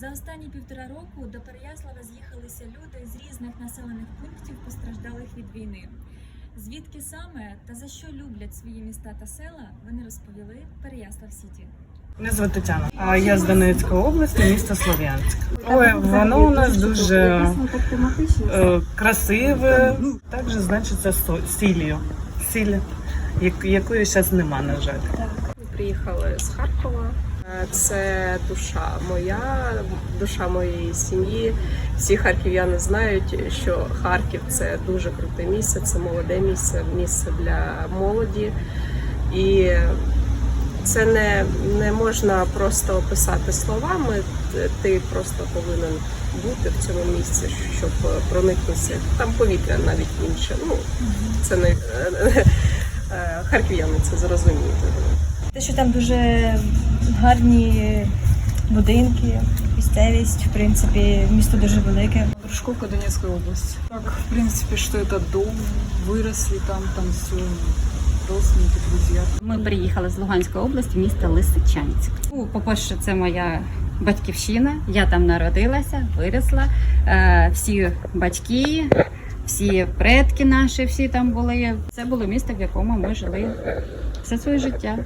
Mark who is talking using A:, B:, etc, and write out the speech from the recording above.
A: За останні півтора року до Переяслава з'їхалися люди з різних населених пунктів, постраждалих від війни. Звідки саме та за що люблять свої міста та села, вони розповіли Переяслав Сіті.
B: Мене звати Тетяна. А я з Донецької області, місто Слов'янськ. Ой, воно у нас дуже е, красиве. Також значиться сіллю. Сіль, якої зараз нема, на жаль.
C: Ми Приїхали з Харкова. Е, Це душа моя, душа моєї сім'ї. Всі харків'яни знають, що Харків це дуже круте місце, це молоде місце, місце для молоді. І це не, не можна просто описати словами. Ти просто повинен бути в цьому місці, щоб проникнутися. Там повітря навіть інше. Ну це не е, харків'яни це зрозуміють.
D: Те, що там дуже гарні будинки, місцевість, в принципі, місто дуже велике.
E: Дружковка Донецкая область. Так, в принципе, что это дом, выросли там, там все, родственники, друзья.
F: Ми приїхали з Луганської області, місто Лисичанськ. Ну, по-перше, це моя батьківщина. Я там народилася, виросла. Е, Всі батьки, всі предки наші, всі там були. Це було місто, в якому ми жили все своє життя.